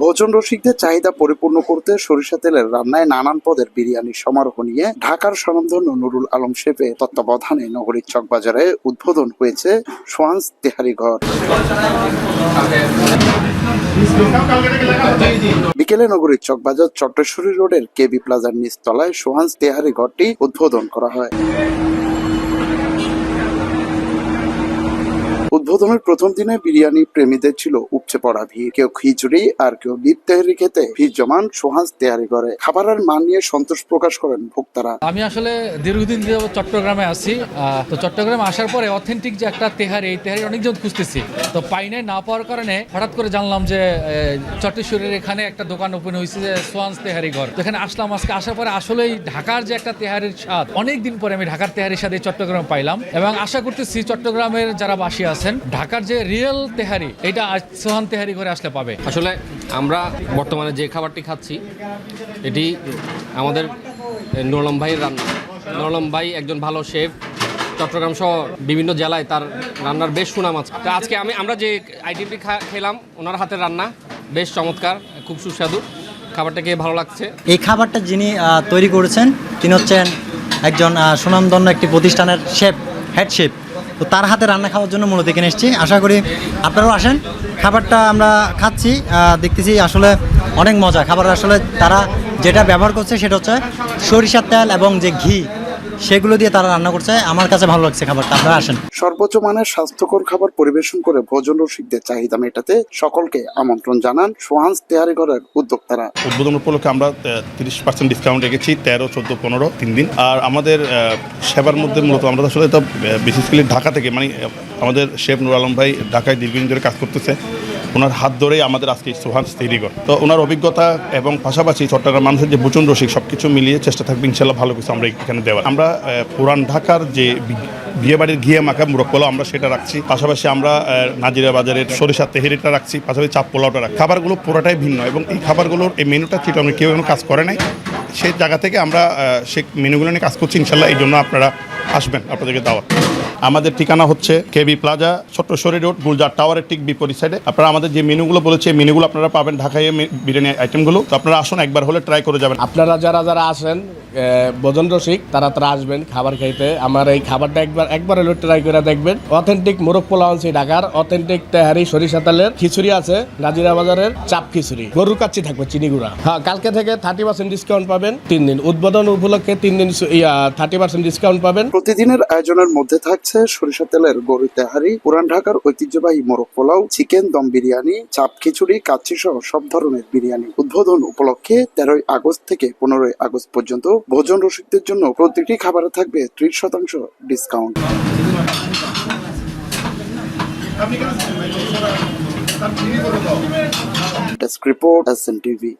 ভোজন রসিকদের চাহিদা পরিপূর্ণ করতে সরিষা তেলের রান্নায় নানান পদের বিরিয়ানি সমারোহ নিয়ে ঢাকার স্বনামধন্য নুরুল আলম শেফে তত্ত্বাবধানে নগরীর চকবাজারে উদ্বোধন হয়েছে সোয়ান্স তেহারি ঘর। বিকেলে নগরীর চকবাজার চট্টেশ্বরী রোডের কেবি প্লাজার নিচতলায় সোহান্স তেহারি ঘরটি উদ্বোধন করা হয়। উদ্বোধনের প্রথম দিনে বিরিয়ানি প্রেমীদের ছিল উপচে পড়া ভিড়। কেউ খিচুড়ি আর কেউ বিপ তেহারি খেতে ভিড় জমান সোহান্স তেহারি করে খাবারের মান নিয়ে সন্তোষ প্রকাশ করেন ভোক্তারা। আমি আসলে দীর্ঘদিন চট্টগ্রামে আছি তো চট্টগ্রামে আসার পরে অথেন্টিক যে একটা তেহারি, এই তেহারি অনেকজন খুঁজতেছি। তো পাইনে না পাওয়ার কারণে হঠাৎ করে জানলাম যে চট্টেশ্বরের এখানে একটা দোকান ওপেন হয়েছে যে সোয়ান্স তেহারি ঘর। এখানে আসলাম, আজকে আসার পরে আসলেই ঢাকার যে একটা তেহারির স্বাদ অনেক দিন পরে আমি ঢাকার তেহারির সাথে চট্টগ্রাম পাইলাম। এবং আশা করতেছি চট্টগ্রামের যারা বাসী আছেন ঢাকার যে রিয়েল তেহারি এটা আজ সোহান তেহারি করে আসলে পাবে। আসলে আমরা বর্তমানে যে খাবারটি খাচ্ছি এটি আমাদের নুরলম ভাইয়ের রান্না। নুরলম ভাই একজন ভালো শেফ চট্টগ্রাম সহ বিভিন্ন জেলায় তার রান্নার বেশ সুনাম আছে। তো আজকে আমি আমরা যে আইটেমটি খেলাম ওনার হাতের রান্না বেশ চমৎকার খুব সুস্বাদু। খাবারটা খেয়ে ভালো লাগছে। এই খাবারটা যিনি তৈরি করেছেন তিনি হচ্ছেন একজন সুনামধন্য একটি প্রতিষ্ঠানের শেফ হেড শেফ তো তার হাতে রান্না খাওয়ার জন্য মূলত এখানে এসেছি। আশা করি আপনারাও আসেন। খাবারটা আমরা খাচ্ছি দেখতেছি আসলে অনেক মজা। খাবার আসলে তারা যেটা ব্যবহার করছে সেটা হচ্ছে সরিষার তেল এবং যে ঘি। সেগুলো দিয়ে তারা রান্না করছে। আমার কাছে ভালো লাগছে খাবারটা। আপনারা আসেন। সর্বোচ্চ মানের স্বাস্থ্যকর খাবার পরিবেশন করে ভোজন রসিকদের চাহিদা মেটাতে সকলকে আমন্ত্রণ জানান সোহান্স তেহারি ঘরের উদ্যোক্তারা। উদ্বোধন উপলক্ষে আমরা তিরিশ পার্সেন্ট ডিসকাউন্ট রেখেছি তেরো চোদ্দ পনেরো তিন দিন। আর আমাদের আহ, সেবার মধ্যে মূলত আমরা আসলে তো বেসিক্যালি ঢাকা থেকে মানে আমাদের শেফ নুর আলম ভাই ঢাকায় দীর্ঘদিন ধরে কাজ করতেছে। ওনার হাত ধরেই আমাদের আজকে সোহান তৈরিগর তো ওনার অভিজ্ঞতা এবং পাশাপাশি চট্টগ্রাম মানুষের যে বুচন রসিক সব কিছু মিলিয়ে চেষ্টা থাকবে, ইনশাল্লাহ ভালো কিছু আমরা এখানে দেওয়ার। আমরা পুরান ঢাকার যে বি- বিয়েবাড়ির ঘিয়ে মাখা মুরগ পোলাও আমরা সেটা রাখছি। পাশাপাশি আমরা নাজিরা বাজারের সরিষার তেহেরিটা রাখছি, পাশাপাশি চাপ পোলাওটা রাখছি। খাবারগুলো পুরোটাই ভিন্ন এবং এই খাবারগুলোর, এই মেনুটা আমরা কেউ কাজ করে নাই। সেই জায়গা থেকে আমরা সেই মেনুগুলো নিয়ে কাজ করছি, ইনশাল্লাহ এই জন্য আপনারা আসবেন, আপনাদেরকে দাওয়াত। আমাদের ঠিকানা হচ্ছে কেবি প্লাজা, ছোট্ট ছোট্টশ্বরী রোড, গুলজার টাওয়ারের ঠিক বিপরীত সাইডে আপনারা আমাদের যে মেনুগুলো বলেছে মেনুগুলো আপনারা পাবেন ঢাকায় বিরিয়ানি আইটেমগুলো তো আপনারা আসুন, একবার হলে ট্রাই করে যাবেন। আপনারা যারা যারা আসেন ভোজন রসিক, তারা তারা আসবেন খাবার খাইতে। আমার এই খাবারটা একবার একবার হলো ট্রাই করে দেখবেন। অথেন্টিক মোরগ পোলাও আনছি ঢাকার অথেন্টিক তেহারি সরিষা তেলের খিচুড়ি আছে, নাজিরা বাজারের চাপ খিচুড়ি। গরুর কাচ্চি থাকবে, চিনি গুঁড়া। হ্যাঁ কালকে থেকে থার্টি পার্সেন্ট ডিসকাউন্ট পাবেন তিন দিন। উদ্বোধন উপলক্ষে তিন দিন থার্টি পার্সেন্ট ডিসকাউন্ট পাবেন। প্রতিদিনের আয়োজনের মধ্যে থাকছে সরিষা তেলের গরু তেহারি, পুরান ঢাকার ঐতিহ্যবাহী মোরগ পোলাও, চিকেন, দম বিরিয়ানি, চাপ খিচুড়ি, কাচ্চি সহ সব ধরনের বিরিয়ানি। উদ্বোধন উপলক্ষে তেরোই আগস্ট থেকে পনেরোই আগস্ট পর্যন্ত ভোজন রসিকদের জন্য প্রতিটি খাবারে থাকবে ত্রিশ শতাংশ discount. Desk report S TV.